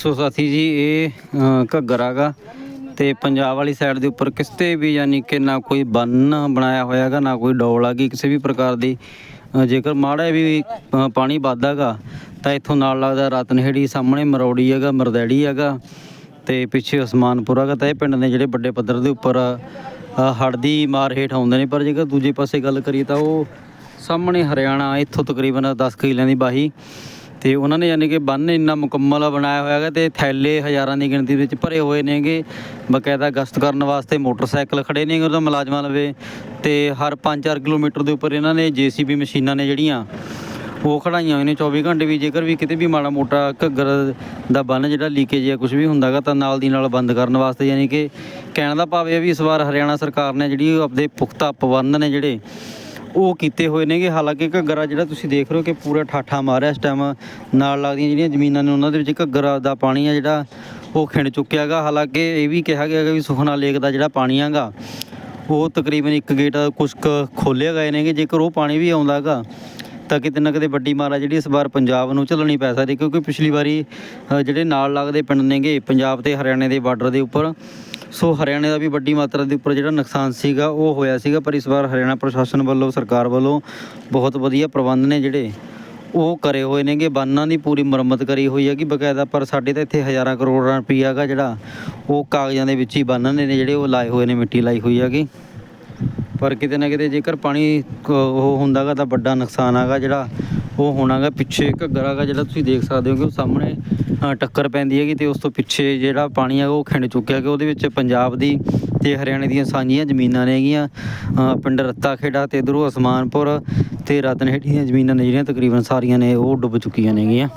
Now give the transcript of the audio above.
ਸੋ ਸਾਥੀ ਜੀ ਇਹ ਅ, ਘੱਗਰ ਹੈਗਾ ਤੇ ਪੰਜਾਬ ਵਾਲੀ ਸਾਈਡ ਦੇ ਉੱਪਰ ਕਿਸ਼ਤੇ ਵੀ ਯਾਨੀ ਕਿ ਨਾ ਕੋਈ ਬੰਨ ਬਣਾਇਆ ਹੋਇਆ ਹੈਗਾ ਨਾ ਕੋਈ ਡੋਲ ਹੈਗੀ ਕਿਸੇ ਵੀ ਪ੍ਰਕਾਰ ਦੀ। ਜੇਕਰ ਮਾੜਾ ਵੀ ਅ, ਪਾਣੀ ਵੱਧਦਾਗਾ ਤਾਂ ਇੱਥੋਂ ਨਾਲ ਲੱਗਦਾ ਰਤਨਹੇੜੀ ਸਾਹਮਣੇ ਮਰੌੜੀ ਹੈਗਾ ਮਰਦੈੜੀ ਹੈਗਾ ਤੇ ਪਿੱਛੇ ਉਸਮਾਨਪੁਰ ਹੈਗਾ ਤਾਂ ਇਹ ਪਿੰਡ ਨੇ ਜਿਹੜੇ ਵੱਡੇ ਪੱਧਰ ਦੇ ਉੱਪਰ ਅ, ਦੀ ਮਾਰ ਹੇਠ ਆਉਂਦੇ ਨੇ। ਪਰ ਜੇਕਰ ਦੂਜੇ ਪਾਸੇ ਗੱਲ ਕਰੀਏ ਤਾਂ ਉਹ ਸਾਹਮਣੇ ਹਰਿਆਣਾ ਇੱਥੋਂ ਤਕਰੀਬਨ 10 ਕਿਲਿਆਂ ਦੀ ਬਾਹੀ। ਅਤੇ ਉਹਨਾਂ ਨੇ ਯਾਨੀ ਕਿ ਬੰਨ ਇੰਨਾ ਮੁਕੰਮਲ ਬਣਾਇਆ ਹੋਇਆ ਹੈਗਾ ਅਤੇ ਥੈਲੇ ਹਜ਼ਾਰਾਂ ਦੀ ਗਿਣਤੀ ਵਿੱਚ ਭਰੇ ਹੋਏ ਨੇਗੇ। ਬਕਾਇਦਾ ਗਸ਼ਤ ਕਰਨ ਵਾਸਤੇ ਮੋਟਰਸਾਈਕਲ ਖੜ੍ਹੇ ਨੇਗੇ, ਉਹਦਾ ਮੁਲਾਜ਼ਮਾਂ ਲਵੇ ਅਤੇ ਹਰ 5-4 ਕਿਲੋਮੀਟਰ ਦੇ ਉੱਪਰ ਇਹਨਾਂ ਨੇ ਜੀਸੀਬੀ ਮਸ਼ੀਨਾਂ ਨੇ ਜਿਹੜੀਆਂ, ਉਹ ਖੜਾਈਆਂ ਹੋਈਆਂ ਨੇ। 24 ਘੰਟੇ ਵੀ ਜੇਕਰ ਵੀ ਕਿਤੇ ਵੀ ਮਾੜਾ ਮੋਟਾ ਘੱਗਰ ਦਾ ਬੰਨ ਜਿਹੜਾ ਲੀਕੇਜ ਜਾਂ ਕੁਝ ਵੀ ਹੁੰਦਾਗਾ ਤਾਂ ਨਾਲ ਦੀ ਨਾਲ ਬੰਦ ਕਰਨ ਵਾਸਤੇ ਯਾਨੀ ਕਿ ਕਹਿਣ ਦਾ ਭਾਵ ਇਹ ਵੀ ਇਸ ਵਾਰ ਹਰਿਆਣਾ ਸਰਕਾਰ ਨੇ ਜਿਹੜੀ ਉਹ ਆਪਦੇ ਪੁਖਤਾ ਪ੍ਰਬੰਧ ਨੇ ਜਿਹੜੇ ਉਹ ਕੀਤੇ ਹੋਏ ਨੇਗੇ। ਹਾਲਾਂਕਿ ਘੱਗਰਾ ਜਿਹੜਾ ਤੁਸੀਂ ਦੇਖ ਰਹੇ ਹੋ ਕਿ ਪੂਰਾ ਠਾਠਾ ਮਾਰਿਆ ਇਸ ਟਾਈਮ ਨਾਲ ਲੱਗਦੀਆਂ ਜਿਹੜੀਆਂ ਜ਼ਮੀਨਾਂ ਨੇ, ਉਹਨਾਂ ਦੇ ਵਿੱਚ ਘੱਗਰਾ ਦਾ ਪਾਣੀ ਆ ਜਿਹੜਾ, ਉਹ ਖਿੰਡ ਚੁੱਕਿਆ ਹੈਗਾ। ਹਾਲਾਂਕਿ ਇਹ ਵੀ ਕਿਹਾ ਗਿਆ ਹੈਗਾ ਵੀ ਸੁਖਨਾ ਲੇਕ ਦਾ ਜਿਹੜਾ ਪਾਣੀ ਹੈਗਾ, ਉਹ ਤਕਰੀਬਨ ਇੱਕ ਗੇਟ ਕੁਛ ਕੁ ਖੋਲ੍ਹੇ ਗਏ ਨੇਗੇ। ਜੇਕਰ ਉਹ ਪਾਣੀ ਵੀ ਆਉਂਦਾ ਹੈਗਾ, ਤਾਂ ਕਿਤੇ ਨਾ ਕਿਤੇ ਵੱਡੀ ਮਾਰਾ ਜਿਹੜੀ ਇਸ ਵਾਰ ਪੰਜਾਬ ਨੂੰ ਝੱਲਣੀ ਪੈ ਸਕਦੀ ਕਿਉਂਕਿ ਪਿਛਲੀ ਵਾਰੀ ਜਿਹੜੇ ਨਾਲ ਲੱਗਦੇ ਪਿੰਡ ਨੇਗੇ, ਪੰਜਾਬ ਤੇ ਹਰਿਆਣੇ ਦੇ ਬਾਰਡਰ ਦੇ ਉੱਪਰ ਸੋ ਹਰਿਆਣੇ ਦਾ ਵੀ ਵੱਡੀ ਮਾਤਰਾ ਦੇ ਉੱਪਰ ਜਿਹੜਾ ਨੁਕਸਾਨ ਸੀਗਾ, ਉਹ ਹੋਇਆ ਸੀਗਾ, ਪਰ ਇਸ ਵਾਰ ਹਰਿਆਣਾ ਪ੍ਰਸ਼ਾਸਨ ਵੱਲੋਂ, ਸਰਕਾਰ ਵੱਲੋਂ ਬਹੁਤ ਵਧੀਆ ਪ੍ਰਬੰਧ ਨੇ ਜਿਹੜੇ ਉਹ ਕਰੇ ਹੋਏ ਨੇਗੇ। ਬਾਨਾਂ ਦੀ ਪੂਰੀ ਮੁਰੰਮਤ ਕਰੀ ਹੋਈ ਹੈਗੀ ਬਕਾਇਦਾ, ਪਰ ਸਾਡੇ ਤਾਂ ਇੱਥੇ ਹਜ਼ਾਰਾਂ ਕਰੋੜਾਂ ਰੁਪਈਆ ਹੈਗਾ ਜਿਹੜਾ ਉਹ ਕਾਗਜ਼ਾਂ ਦੇ ਵਿੱਚ ਹੀ ਬੰਨ ਨੇ ਜਿਹੜੇ ਉਹ ਲਾਏ ਹੋਏ ਨੇ, ਮਿੱਟੀ ਲਾਈ ਹੋਈ ਹੈਗੀ। ਪਰ ਕਿਤੇ ਨਾ ਕਿਤੇ ਜੇਕਰ ਪਾਣੀ ਕ- ਉਹ ਹੁੰਦਾਗਾ ਤਾਂ ਵੱਡਾ ਨੁਕਸਾਨ ਹੈਗਾ ਜਿਹੜਾ ਉਹ ਹੋਣਾਗਾ ਪਿੱਛੇ ਘੱਗਰ ਹੈਗਾ ਜਿਹੜਾ ਤੁਸੀਂ ਦੇਖ ਸਕਦੇ ਹੋ ਕਿ ਉਹ ਸਾਹਮਣੇ ਟੱਕਰ ਪੈਂਦੀ ਹੈਗੀ ਤੇ ਉਸ ਤੋਂ ਪਿੱਛੇ ਜਿਹੜਾ ਪਾਣੀ ਹੈ ਉਹ ਖਿੰਡ ਚੁੱਕਿਆ ਕਿ ਉਹਦੇ ਵਿੱਚ ਪੰਜਾਬ ਦੀ ਤੇ ਹਰਿਆਣੇ ਦੀਆਂ ਸਾਂਝੀਆਂ ਜ਼ਮੀਨਾਂ ਨੇਗੀਆਂ ਪਿੰਡ ਰੱਤਾ ਖੇੜਾ ਤੇ ਇਧਰੋਂ ਅਸਮਾਨਪੁਰ ਤੇ ਰਤਨਹੇੜੀ ਦੀਆਂ ਜ਼ਮੀਨਾਂ ਨੇ ਜਿਹੜੀਆਂ ਤਕਰੀਬਨ ਸਾਰੀਆਂ ਨੇ ਉਹ ਡੁੱਬ ਚੁੱਕੀਆਂ ਨੇਗੀਆਂ